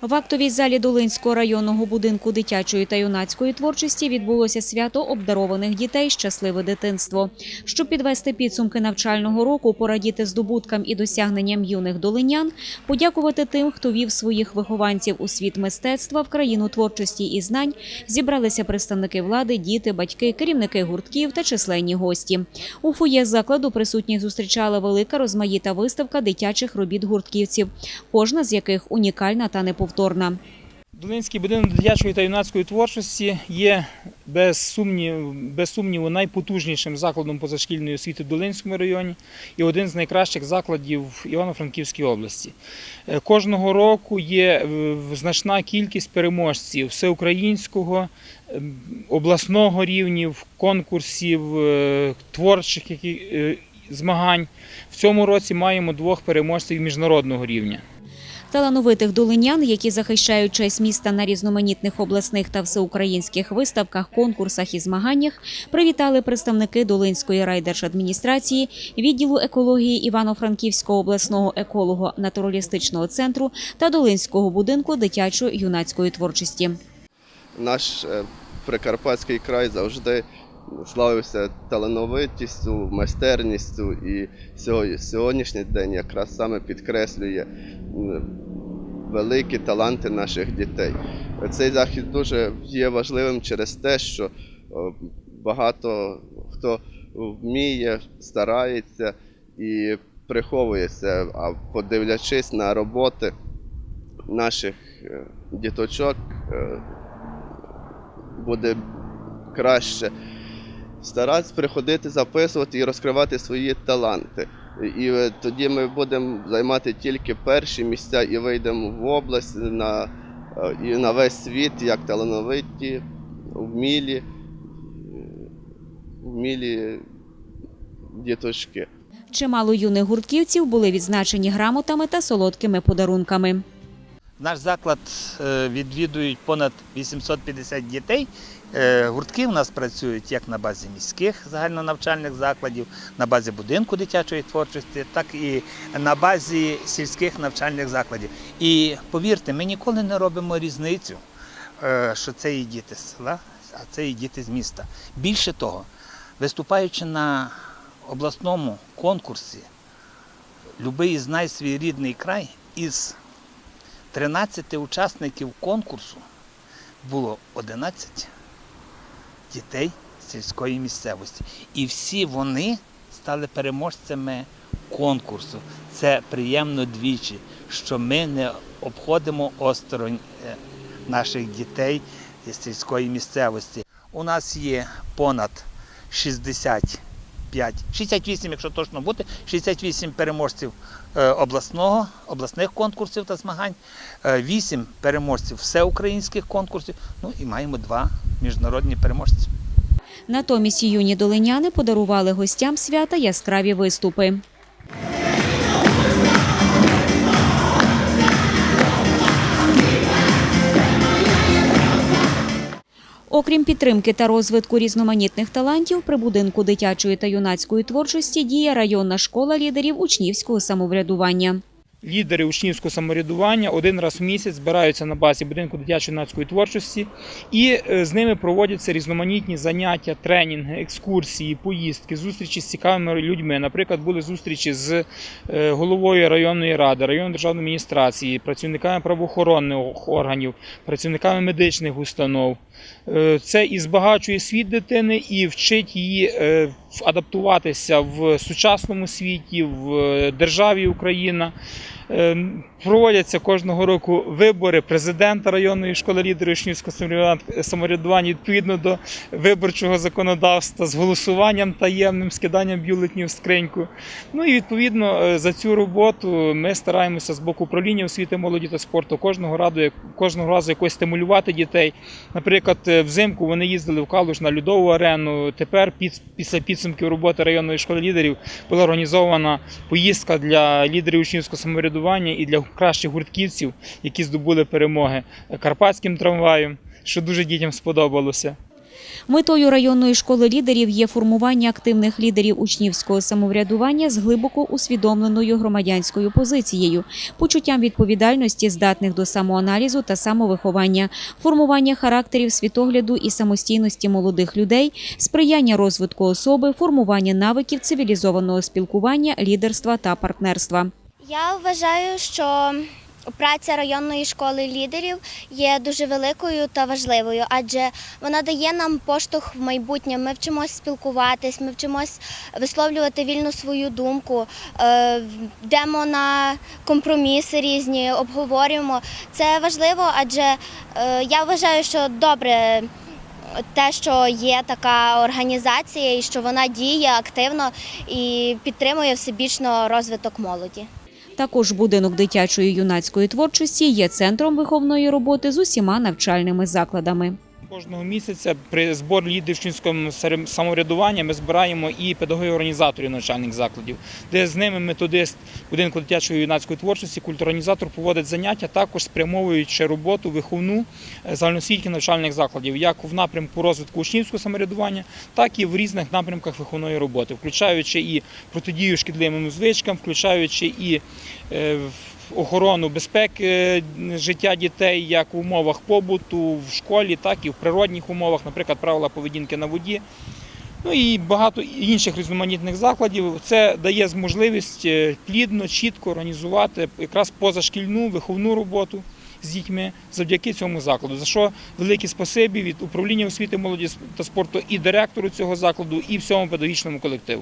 В актовій залі Долинського районного будинку дитячої та юнацької творчості відбулося свято обдарованих дітей «Щасливе дитинство». Щоб підвести підсумки навчального року, порадіти здобуткам і досягненням юних долинян, подякувати тим, хто вів своїх вихованців у світ мистецтва в країну творчості і знань, зібралися представники влади, діти, батьки, керівники гуртків та численні гості. У фоє закладу присутніх зустрічала велика розмаїта виставка дитячих робіт гуртківців, кожна з яких унікальна та неповторна. Долинський будинок дитячої та юнацької творчості є без сумніву, без сумніву найпотужнішим закладом позашкільної освіти в Долинському районі і один з найкращих закладів Івано-Франківській області. Е, Кожного року є е, значна кількість переможців всеукраїнського, е, обласного рівнів, конкурсів, творчих змагань. В цьому році маємо двох переможців міжнародного рівня. Талановитих долинян, які захищають честь міста на різноманітних обласних та всеукраїнських виставках, конкурсах і змаганнях, привітали представники Долинської райдержадміністрації, відділу екології Івано-Франківського обласного еколого-натуралістичного центру та Долинського будинку дитячо-юнацької творчості. Наш е, Прикарпатський край завжди славився талановитістю, майстерністю, і сьогоднішній день якраз саме підкреслює великі таланти наших дітей. Цей захід дуже є важливим через те, що багато хто вміє, старається і приховується, а подивлячись на роботи наших е, діточок, е, буде краще старатися приходити, записувати і розкривати свої таланти. І е, тоді ми будемо займати тільки перші місця і вийдемо в область на, е, і на весь світ як талановиті, вмілі, е, вмілі діточки. Чимало юних гуртківців були відзначені грамотами та солодкими подарунками. Наш заклад е, відвідують понад 850 дітей. Е, Гуртки у нас працюють як на базі міських загальнонавчальних закладів, на базі будинку дитячої творчості, так і на базі сільських навчальних закладів. І повірте, ми ніколи не робимо різницю, е, що це і діти з села, а це і діти з міста. Більше того, виступаючи на обласному конкурсі Любий знай свій рідний край із 13 учасників конкурсу було 11 дітей сільської місцевості. І всі вони стали переможцями конкурсу. Це приємно двічі, що ми не обходимо осторонь е, наших дітей з сільської місцевості. У нас є понад 65, 68, якщо точно бути, 68 переможців е, обласного, обласних конкурсів та змагань, 8 переможців всеукраїнських конкурсів, ну і маємо два міжнародні переможці. Натомість юні долиняни подарували гостям свята яскраві виступи. Окрім підтримки та розвитку різноманітних талантів, при будинку дитячої та юнацької творчості діє районна школа лідерів учнівського самоврядування. Лідери учнівського самоврядування один раз в місяць збираються на базі будинку дитячої юнацької творчості, і е, з ними проводяться різноманітні заняття, тренінги, екскурсії, поїздки, зустрічі з цікавими людьми. Наприклад, були зустрічі з е, головою районної ради, районної державної адміністрації, працівниками правоохоронних органів, працівниками медичних установ. Е, Це і збагачує світ дитини, і вчить її адаптуватися в сучасному світі, в державі Україна. Е, Проводяться кожного року вибори президента районної школи лідерів учнівського самоврядування- відповідно до виборчого законодавства з голосуванням таємним, скиданням бюлетнів в скриньку. Ну і відповідно е, за цю роботу ми стараємося з боку управління освіти, молоді та спорту кожного разу, кожного разу якось стимулювати дітей. Наприклад, е, взимку вони їздили в Калуш на льодову арену. Тепер після підсумків роботи районної школи лідерів була організована поїздка для лідерів учнівського самоврядування і для кращих гуртківців, які здобули перемоги карпатським трамваєм, що дуже дітям сподобалося. Метою районної школи лідерів є формування активних лідерів учнівського самоврядування з глибоко усвідомленою громадянською позицією, почуттям відповідальності, здатних до самоаналізу та самовиховання, формування характерів світогляду і самостійності молодих людей, сприяння розвитку особи, формування навиків цивілізованого спілкування, лідерства та партнерства. Я вважаю, що праця районної школи лідерів є дуже великою та важливою, адже вона дає нам поштовх в майбутнє. Ми вчимось спілкуватись, ми вчимось висловлювати вільно свою думку, е, йдемо на компроміси різні, обговорюємо. Це важливо, адже е, я вважаю, що добре. Те, що є така організація і що вона діє активно і підтримує всебічно розвиток молоді. Також будинок дитячої юнацької творчості є центром виховної роботи з усіма навчальними закладами. Кожного місяця при зборі лідерів самоврядування ми збираємо і педагогів-організаторів навчальних закладів, де з ними методист будинку дитячої юнацької творчості, культурорганізатор проводить заняття, також спрямовуючи роботу виховну е, загальноосвітніх навчальних закладів, як в напрямку розвитку учнівського самоврядування, так і в різних напрямках виховної роботи, включаючи і протидію шкідливим звичкам, включаючи і е, в- охорону безпеки е, життя дітей як в умовах побуту в школі, так і в природних умовах, наприклад, правила поведінки на воді. Ну і багато інших різноманітних закладів. Це дає можливість е, плідно, чітко організувати якраз позашкільну виховну роботу з дітьми завдяки цьому закладу. За що велике спасибі від управління освіти, молоді та спорту і директору цього закладу, і всьому педагогічному колективу.